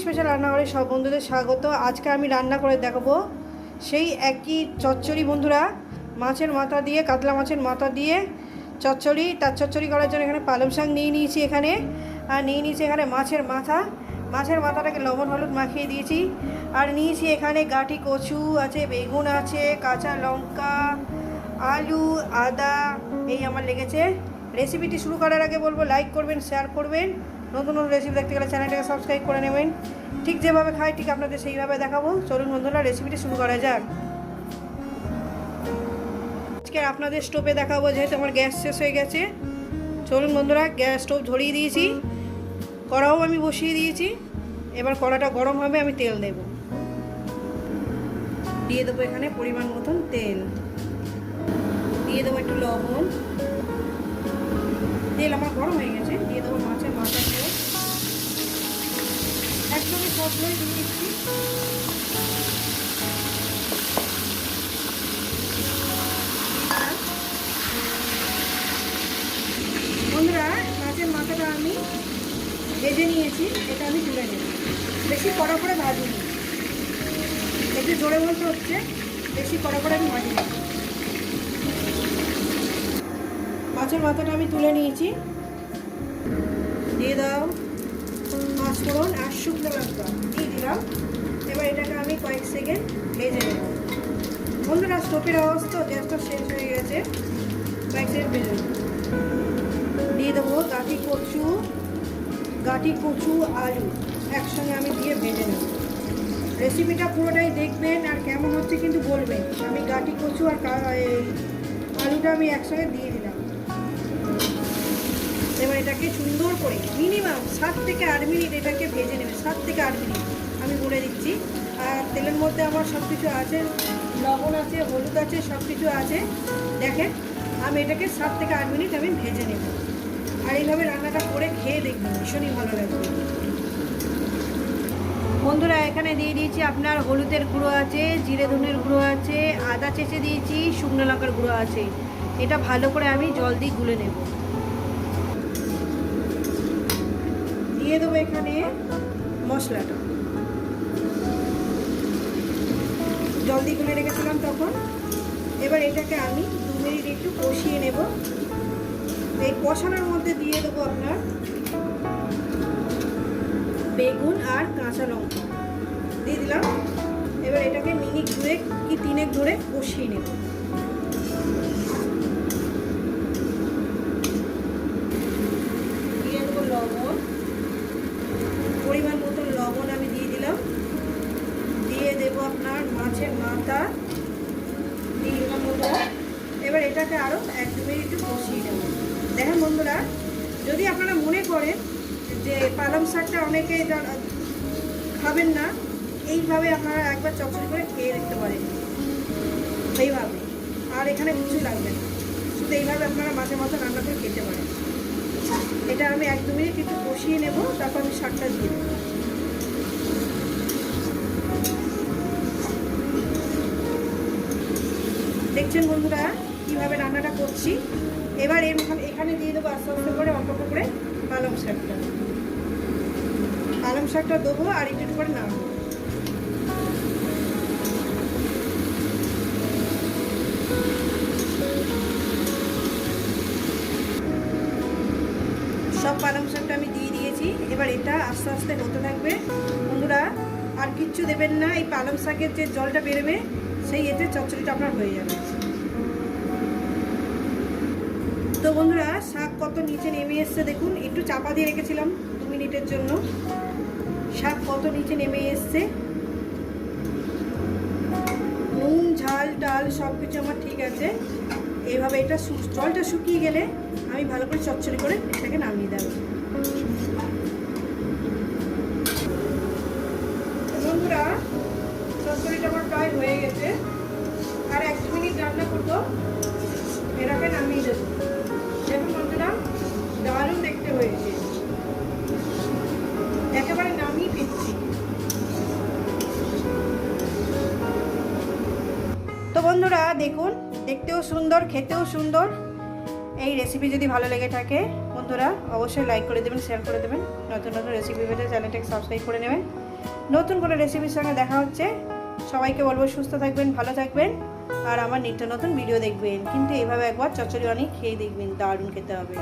Special রান্নাঘরে সব বন্ধুদের স্বাগত। আজকে আমি রান্না করে দেখাবো সেই একই চচ্চড়ি বন্ধুরা। মাছের মাথা দিয়ে, কাতলা মাছের মাথা দিয়ে চচ্চড়ি, তার চচ্চড়ি করার জন্য এখানে পালং শাক নিয়ে নিয়েছি এখানে। আর নিয়ে নিয়েছি এখানে মাছের মাথা। মাছের মাথাটাকে লবণ হলুদ মাখিয়ে দিয়েছি। আর নিয়েছি এখানে গাঁটি কচু আছে, বেগুন আছে, কাঁচা লঙ্কা, আলু, আদা, এই আমার লেগেছে। রেসিপিটি শুরু করার আগে বলব লাইক করবেন শেয়ার করবেন। নতুন নতুন রেসিপি দেখতে গেলে চ্যানেলটাকে সাবস্ক্রাইব করে নেবেন। ঠিক যেভাবে খাই, ঠিক আপনাদের সেইভাবে দেখাবো। চলুন বন্ধুরা রেসিপিটি শুরু করা যাক। আজকে আপনাদের স্টোভে দেখাবো, যেহেতু আমার গ্যাস শেষ হয়ে গেছে। চলুন বন্ধুরা, গ্যাস স্টোভ ধরিয়ে দিয়েছি। কড়াও আমি বসিয়ে দিয়েছি। এবার কড়াটা গরম হবে, আমি তেল দেব। দিয়ে দেবো এখানে পরিমাণ মতন তেল। দিয়ে দেবো একটু লবণ। তেল আমার গরম হয়ে গেছে। দিয়ে দেবো মাছের মাথাগুলো একদমই সবগুলোই দিয়ে দিচ্ছি বন্ধুরা মাছের মাথাটা আমি ভেজে নিয়েছি, এটা আমি তুলে নেব। বেশি কড়া করে ভাজিনি একটু জোরে বলতে হচ্ছে, বেশি কড়া করে আমি ভাজিনি মাছের মাথাটা আমি তুলে নিয়েছি। দিয়ে দাও। পাঁচ ফোড়ন আর শুকনো লঙ্কা। দিয়ে দিলাম। এবার এটাকে আমি কয়েক সেকেন্ড ভেজে নেব। বন্ধুরা, স্টোভের তো গ্যাসটা শেষ হয়ে গেছে। কয়েক সেকেন্ড ভেজে দিয়ে দেবো গাঁটি কচু গাঁটি কচু, আলু। একসঙ্গে আমি দিয়ে ভেজে নেব। রেসিপিটা পুরোটাই দেখবেন আর কেমন হচ্ছে কিন্তু বলবেন। আমি গাঁটি কচু আর আলুটা আমি একসঙ্গে দিয়ে দিলাম। এবার এটাকে সুন্দর করে মিনিমাম সাত থেকে আট মিনিট এটাকে ভেজে নেবে, সাত থেকে আট মিনিট আমি বলে দিচ্ছি। আর তেলের মধ্যে আমার সব কিছু আছে, লবণ আছে, হলুদ আছে সব কিছু আছে। দেখেন, আমি এটাকে সাত থেকে আট মিনিট আমি ভেজে নেব। আর এইভাবে রান্নাটা করে খেয়ে দেখবেন, ভীষণই ভালো লাগবে। বন্ধুরা, এখানে দিয়ে দিয়েছি আপনার হলুদের গুঁড়ো আছে, জিরে ধনের গুঁড়ো আছে, আদা চেঁচে দিয়েছি, শুকনো লঙ্কার গুঁড়ো আছে। এটা ভালো করে আমি জল দিয়ে গুলে নেব। দিয়ে দেবো এখানে মশলাটা। জল দিয়ে গুলে রেখেছিলাম তখন। এবার এটাকে আমি দু মিনিট একটু কষিয়ে নেব। এই কষানোর মধ্যে দিয়ে দেবো আপনার বেগুন আর কাঁচা লঙ্কা। দিয়ে দিলাম। এবার এটাকে মিনিট দুয়েক কি তিনেক ধরে কষিয়ে নেব দিয়ে দেবো লবণ পরিমাণ মতন লবণ আমি দিয়ে দিলাম দিয়ে দেবো আপনার মাছের মাথা এবার এটাকে আরও এক দু মিনিট একটু কষিয়ে নেব। দেখেন বন্ধুরা, যদি আপনারা মনে করেন যে পালং শাকটা অনেকে খাবেন না, এইভাবে আপনারা একবার চকচক করে খেয়ে দেখতে পারেন। এইভাবে। আর এখানে কিছু লাগবে না। শুধু এইভাবে আপনারা মাঝে মাঝে রান্না করে খেতে পারেন। এটা আমি এক দু মিনিট একটু কষিয়ে নেব, তারপর আমি শাকটা দিয়ে দেবো। দেখছেন বন্ধুরা, কীভাবে রান্নাটা করছি? এবার এর এখানে দিয়ে দেবো আস্তে আস্তে করে, অল্প করে পালং শাকটা। পালং শাকটা দেবো আর একটু করে নাড়বো সব পালং শাকটা আমি দিয়ে দিয়েছি। এবার এটা আস্তে আস্তে হতে থাকবে। বন্ধুরা, আর কিচ্ছু দেবেন না। এই পালং শাকের যে জলটা বেরোবে সেই এতে চচ্চড়িটা আপনার হয়ে যাবে। তো বন্ধুরা, শাক কত নিচে নেমে এসছে দেখুন, একটু চাপা দিয়ে রেখেছিলাম দু মিনিটের জন্য। শাক কত নিচে নেমে এসছে। নুন, ঝাল, ডাল সব কিছু আমার ঠিক আছে। এইভাবে এটা জলটা শুকিয়ে গেলে আমি ভালো করে চচ্চড়ি করে এটাকে নামিয়ে দেবো। বন্ধুরা চচ্চড়িটা আমার প্রায় হয়ে গেছে। আর এক মিনিট রান্না করব। এটাকে নামিয়ে দেবো। দেখুন বন্ধুরা, দারুণ দেখতে হয়েছে। একেবারে নামিয়ে ফিরছি তো বন্ধুরা, দেখুন, দেখতেও সুন্দর, খেতেও সুন্দর। এই রেসিপি যদি ভালো লেগে থাকে, বন্ধুরা বন্ধুরা অবশ্যই লাইক করে দেবেন শেয়ার করে দেবেন। নতুন নতুন রেসিপি পেতে চ্যানেলটাকে সাবস্ক্রাইব করে নেবেন। নতুন কোনো রেসিপির সঙ্গে দেখা হচ্ছে। সবাইকে বলব সুস্থ থাকবেন, ভালো থাকবেন। আর আমার নিত্য নতুন ভিডিও দেখবেন। কিন্তু এভাবে একবার চচড়ি অনেক খেয়ে দেখবেন, দারুণ খেতে হবে।